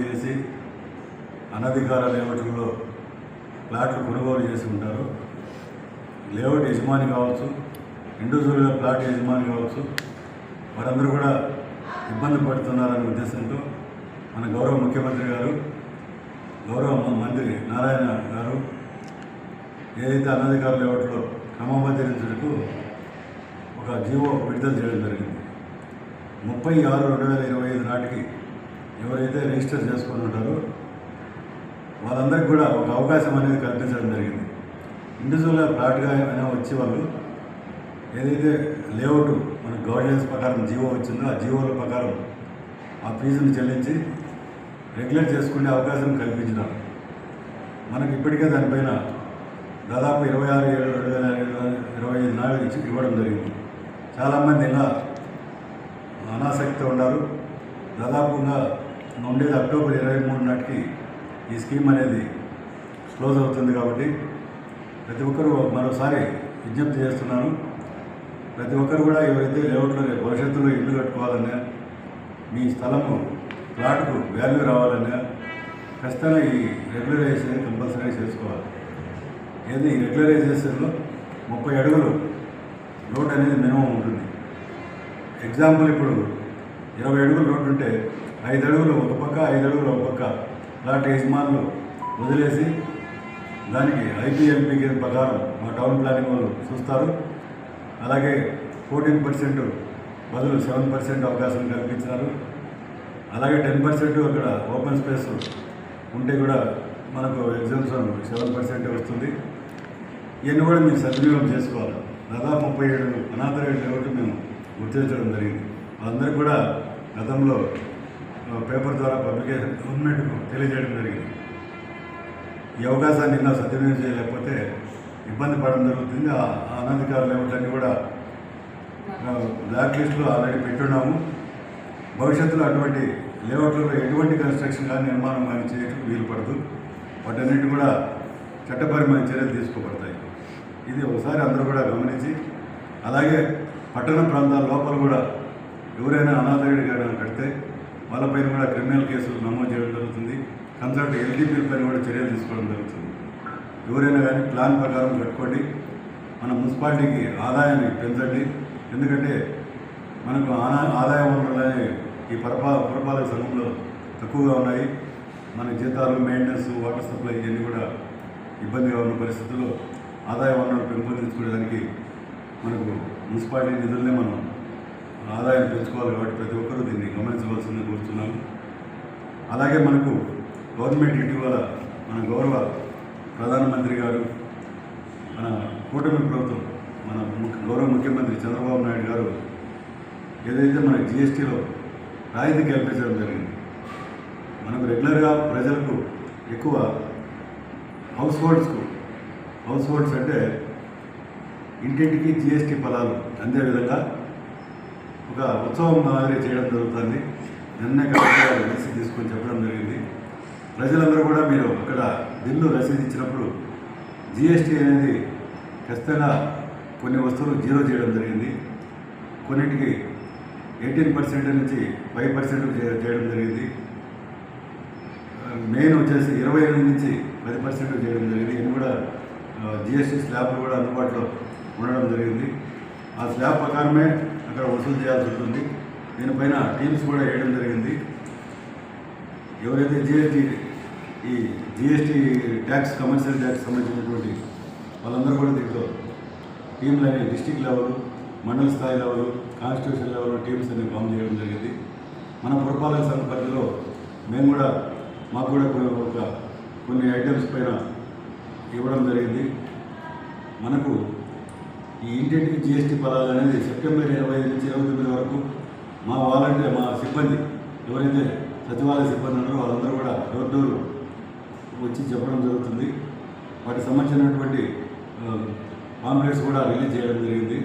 మంది చేసి అనధికార లేఅవుట్లో ప్లాట్లు కొనుగోలు చేసి ఉంటారు. లేఅవుట్ యజమాని కావచ్చు ఇండివిజువల్గా ప్లాట్ యజమాని కావచ్చు వారందరూ కూడా ఇబ్బంది పడుతున్నారనే ఉద్దేశంతో మన గౌరవ ముఖ్యమంత్రి గారు గౌరవ మంత్రి నారాయణ గారు ఏదైతే అనధికార లేఅవుట్లో క్రమబద్ధీకరించడానికి ఒక జీవో విడుదల చేయడం జరిగింది. ముప్పై ఆరు రెండు వేల ఇరవై ఐదు నాటికి ఎవరైతే రిజిస్టర్ చేసుకొని ఉంటారో వాళ్ళందరికీ కూడా ఒక అవకాశం అనేది కల్పించడం జరిగింది. ఇండివిజువల్గా ప్లాట్గా అయినా వచ్చి వాళ్ళు ఏదైతే లేఅవుట్ మన గవర్నెన్స్ ప్రకారం జీవో వచ్చిందో ఆ జీవోల ప్రకారం ఆ ఫీజును చెల్లించి రెగ్యులేట్ చేసుకునే అవకాశం కల్పించినారు మనకి ఇప్పటికే దానిపైన దాదాపు ఇరవై ఆరు ఏడు రెండు వేల ఇరవై ఐదు నాలుగు ఇచ్చి ఇవ్వడం జరిగింది. చాలామంది ఇలా అనాసక్తితో ఉన్నారు. దాదాపుగా ఉండేది అక్టోబర్ ఇరవై మూడు నాటికి ఈ స్కీమ్ అనేది క్లోజ్ అవుతుంది కాబట్టి ప్రతి ఒక్కరూ మరోసారి విజ్ఞప్తి చేస్తున్నాను. ప్రతి ఒక్కరు కూడా ఎవరైతే లేఅవుట్లో భవిష్యత్తులో ఇల్లు కట్టుకోవాలన్నా మీ స్థలము ప్లాట్కు వాల్యూ రావాలన్నా ఖచ్చితంగా ఈ రెగ్యులరైజేషన్ కంపల్సరీ చేసుకోవాలి. ఏది? ఈ రెగ్యులరైజేషన్లో ముప్పై అడుగులు రోడ్ అనేది మినిమం ఉంటుంది. ఎగ్జాంపుల్ ఇప్పుడు ఇరవై అడుగులు రోడ్డు ఉంటే ఐదు అడుగులు ఒక పక్క ఐదు అడుగులు ఒక పక్క. లాంటి యజమానులు వదిలేసి దానికి ఐపీఎల్పీ ప్రకారం మా టౌన్ ప్లానింగ్ వాళ్ళు చూస్తారు. అలాగే ఫోర్టీన్ పర్సెంట్ బదులు సెవెన్ పర్సెంట్ అవకాశం కల్పించినారు. అలాగే టెన్ పర్సెంట్ అక్కడ ఓపెన్ స్పేస్ ఉంటే కూడా మనకు ఎగ్జామ్షన్ సెవెన్ పర్సెంట్ వస్తుంది. ఇవన్నీ కూడా మీరు సద్వినియోగం చేసుకోవాలి. దాదాపు ముప్పై ఏడు అనాథ లేఅవుట్ మేము గుర్తించడం జరిగింది. వాళ్ళందరికీ కూడా గతంలో పేపర్ ద్వారా పబ్లికేషన్ గవర్నమెంట్కు తెలియజేయడం జరిగింది. ఈ అవకాశాన్ని ఇంకా సద్వినియోగం చేయలేకపోతే ఇబ్బంది పడడం జరుగుతుంది. ఆ అనధికారులు ఏమిటన్నీ కూడా బ్లాక్ లిస్టులో ఆల్రెడీ పెట్టున్నాము. భవిష్యత్తులో అటువంటి లేఅవుట్లలో ఎటువంటి కన్స్ట్రక్షన్ కానీ నిర్మాణం కానీ చేయటం వీలు పడదు. వాటన్నిటి కూడా చట్టపరమైన చర్యలు తీసుకోబడతాయి. ఇది ఒకసారి అందరూ కూడా గమనించి అలాగే పట్టణ ప్రాంతాల లోపల కూడా ఎవరైనా అనాథయుడి గారు కడితే వాళ్ళపైన కూడా క్రిమినల్ కేసులు నమోదు చేయడం జరుగుతుంది. కన్సల్ట్ ఎల్డీపీల పైన కూడా చర్యలు తీసుకోవడం జరుగుతుంది. ఎవరైనా కానీ ప్లాన్ ప్రకారం కట్టుకోండి మన మున్సిపాలిటీకి ఆదాయాన్ని పెంచండి. ఎందుకంటే మనకు ఆనా ఆదాయ వనరులు ఈ పరపా పురపాలక సంఘంలో తక్కువగా ఉన్నాయి. మన జీతాలు మెయింటెనెన్స్ వాటర్ సప్లై ఇవన్నీ కూడా ఇబ్బందిగా ఉన్న పరిస్థితుల్లో ఆదాయ వనరులు పెంపొందించుకోవడానికి మనకు మున్సిపాలిటీ నిధులనే మనం ఆదాయం పెంచుకోవాలి కాబట్టి ప్రతి ఒక్కరూ దీన్ని గమనించవలసిందని అలాగే మనకు గవర్నమెంట్ ఇటీవల మన గౌరవ ప్రధానమంత్రి గారు మన కూటమి ప్రభుత్వం మన గౌరవ ముఖ్యమంత్రి చంద్రబాబు నాయుడు గారు ఏదైతే మన జిఎస్టీలో రాయితీ కల్పించడం జరిగింది మనకు రెగ్యులర్గా ప్రజలకు ఎక్కువ హౌస్ హోల్డ్స్కు హౌస్ హోల్డ్స్ అంటే ఇంటింటికి జిఎస్టీ ఫలాలు అందే విధంగా ఒక ఉత్సవం మాదిరి చేయడం జరుగుతుంది. నిన్న కలెక్టర్ రసీదు తీసుకొని చెప్పడం జరిగింది. ప్రజలందరూ కూడా మీరు అక్కడ బిల్లు రసీదు ఇచ్చినప్పుడు జిఎస్టీ అనేది ఖచ్చితంగా కొన్ని వస్తువులు జీరో చేయడం జరిగింది. కొన్నిటికి ఎయిటీన్ పర్సెంట్ నుంచి ఫైవ్ పర్సెంట్ చేయడం జరిగింది. మెయిన్ వచ్చేసి ఇరవై ఎనిమిది నుంచి పది పర్సెంట్ చేయడం జరిగింది. ఇది కూడా జిఎస్టీ స్లాబ్లు కూడా అందుబాటులో ఉండడం జరిగింది. ఆ స్లాబ్ ప్రకారమే అక్కడ వసూలు చేయాల్సి ఉంటుంది. దీనిపైన టీమ్స్ కూడా వేయడం జరిగింది. ఎవరైతే జిఎస్టీ ఈ జిఎస్టీ ట్యాక్స్ కమర్షియల్ ట్యాక్స్ సంబంధించినటువంటి వాళ్ళందరూ కూడా దీంట్లో టీంలు అనేవి డిస్టిక్ లెవెల్ మండల స్థాయి లెవెల్ కాన్స్టిట్యూషన్ లెవెల్ టీమ్స్ అనేవి ఫామ్ చేయడం జరిగింది. మన పురపాలక సంఘ పరిధిలో మేము కూడా మాకు కూడా కొన్ని ఒక కొన్ని ఐటమ్స్ పైన ఇవ్వడం జరిగింది. మనకు ఈ ఇంటింటికి జిఎస్టీ పదాలు అనేది సెప్టెంబర్ ఇరవై ఐదు నుంచి ఇరవై తొమ్మిది వరకు మా వాలంటీర్ మా సిబ్బంది ఎవరైతే సచివాలయ సిబ్బంది ఉన్నారో వాళ్ళందరూ కూడా డోర్ డోర్ వచ్చి చెప్పడం జరుగుతుంది. వాటికి సంబంధించినటువంటి పాంప్లెట్స్ కూడా రిలీజ్ చేయడం జరిగింది.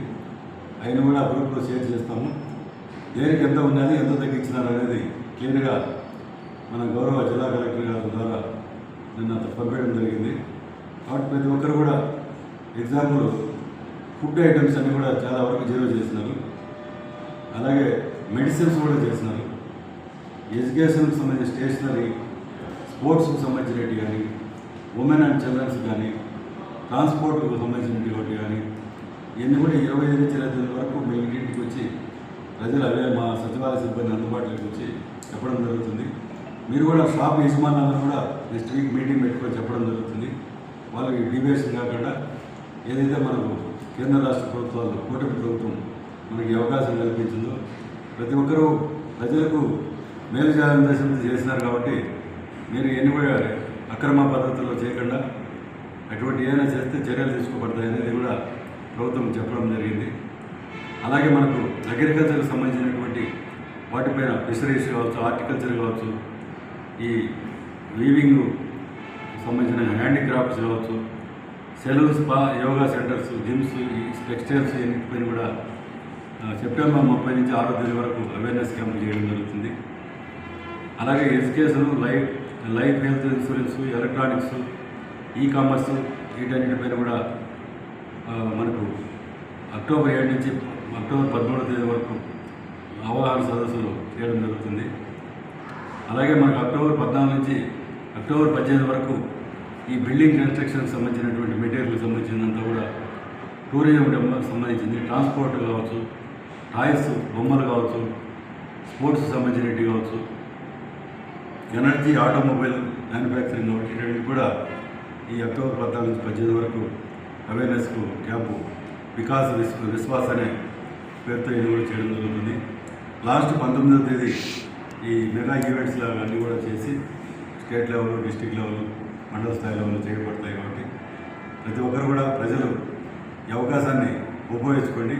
అయినా కూడా గ్రూప్లో షేర్ చేస్తాము. దేనికి ఎంత ఉన్నది ఎంత తగ్గించినారు అనేది క్లియర్గా మన గౌరవ జిల్లా కలెక్టర్ గారి ద్వారా నిన్న పంపించడం జరిగింది. కాబట్టి ప్రతి ఒక్కరు కూడా ఎగ్జాంపుల్ ఫుడ్ ఐటమ్స్ అన్నీ కూడా చాలా వరకు జీరో చేసినారు. అలాగే మెడిసిన్స్ కూడా చేసినారు ఎడ్యుకేషన్కి సంబంధించిన స్టేషనరీ స్పోర్ట్స్కి సంబంధించినవి కానీ ఉమెన్ అండ్ చిల్డ్రన్స్ కానీ ట్రాన్స్పోర్ట్కు సంబంధించినటువంటి కానీ ఇవన్నీ కూడా ఇరవై ఐదు నుంచి ఇరవై వరకు మీ వచ్చి ప్రజలు అవే మా సచివాలయ సిబ్బంది అందుబాటులోకి వచ్చి చెప్పడం జరుగుతుంది. మీరు కూడా షాప్ యజమానులందరూ కూడా నెక్స్ట్ వీక్ మీటింగ్ పెట్టుకొని చెప్పడం జరుగుతుంది. వాళ్ళకి డీవియేషన్ కాకుండా ఏదైతే మనకు కేంద్ర రాష్ట్ర ప్రభుత్వాలు కూటమి ప్రభుత్వం మనకి అవకాశం కల్పించిందో ప్రతి ఒక్కరూ ప్రజలకు మేలు చేయాలని ఉద్దేశంతో చేసినారు కాబట్టి మీరు ఎన్ని కూడా అక్రమ పద్ధతుల్లో చేయకుండా అటువంటి ఏమైనా చేస్తే చర్యలు తీసుకోబడతాయి అనేది కూడా ప్రభుత్వం చెప్పడం జరిగింది. అలాగే మనకు అగ్రికల్చర్కి సంబంధించినటువంటి వాటిపైన ఫిషరీస్ కావచ్చు హార్టికల్చర్ కావచ్చు ఈ వీవింగ్ సంబంధించిన హ్యాండీక్రాఫ్ట్స్ కావచ్చు salon spa yoga centres gyms ఈ టెక్స్టైల్స్ పైన కూడా సెప్టెంబర్ ముప్పై నుంచి ఆరో తేదీ వరకు అవేర్నెస్ క్యాంపులు చేయడం జరుగుతుంది. అలాగే education life life health insurance electronics e commerce వీటన్నిటిపైన కూడా మనకు అక్టోబర్ ఏడు నుంచి అక్టోబర్ పదమూడవ తేదీ వరకు అవగాహన సదస్సులు చేయడం జరుగుతుంది. అలాగే మనకు అక్టోబర్ పద్నాలుగు నుంచి అక్టోబర్ పద్దెనిమిది వరకు ఈ బిల్డింగ్ కన్స్ట్రక్షన్కి సంబంధించినటువంటి మెటీరియల్కి సంబంధించినంత కూడా టూరిజం సంబంధించింది ట్రాన్స్పోర్ట్ కావచ్చు హాయిస్ బొమ్మలు కావచ్చు స్పోర్ట్స్ సంబంధించినవి కావచ్చు ఎనర్జీ ఆటోమొబైల్ మ్యానుఫ్యాక్చరింగ్ కావచ్చు కూడా ఈ అక్టోబర్ పద్నాలుగు నుంచి పద్దెనిమిది వరకు అవేర్నెస్కు క్యాంపు వికాస్ విశ్వ విశ్వాస్ అనే పేరుతో ఇది కూడా చేయడం జరుగుతుంది. లాస్ట్ పంతొమ్మిదవ తేదీ ఈ మెగా ఈవెంట్స్ అన్నీ కూడా చేసి స్టేట్ లెవెల్ డిస్టిక్ లెవెల్ మండల స్థాయి లెవెల్ చేయబడతాయి కాబట్టి ప్రతి ఒక్కరు కూడా ప్రజలు ఈ అవకాశాన్ని ఉపయోగించుకోండి.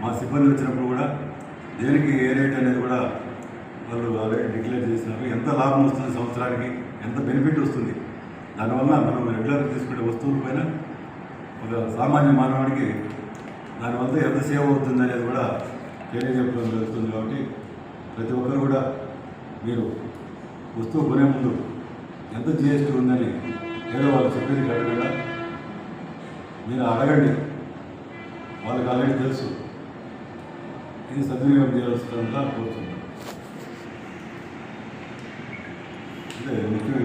మా సిబ్బంది వచ్చినప్పుడు కూడా దేనికి ఏ రేట్ అనేది కూడా వాళ్ళు ఆల్రెడీ డిక్లేర్ చేసినారు. ఎంత లాభం వస్తుంది సంవత్సరానికి? ఎంత బెనిఫిట్ వస్తుంది? దానివల్ల మనం రెగ్యులర్ తీసుకునే వస్తువుల పైన ఒక సామాన్య మానవుడికి దానివల్ల ఎంత సేవ అవుతుంది అనేది కూడా తెలియజెప్పడం జరుగుతుంది కాబట్టి ప్రతి ఒక్కరు కూడా మీరు వస్తువు కొనే ముందు ఎంత జిఎస్టీ ఉందని ఏదో వాళ్ళు చెప్పింది కట్టకుండా మీరు అడగండి. వాళ్ళకి ఆల్రెడీ తెలుసు. ఇది సద్వినియోగం చేయాల్సిందంతా కోరుతున్నాను. అంటే ముఖ్యం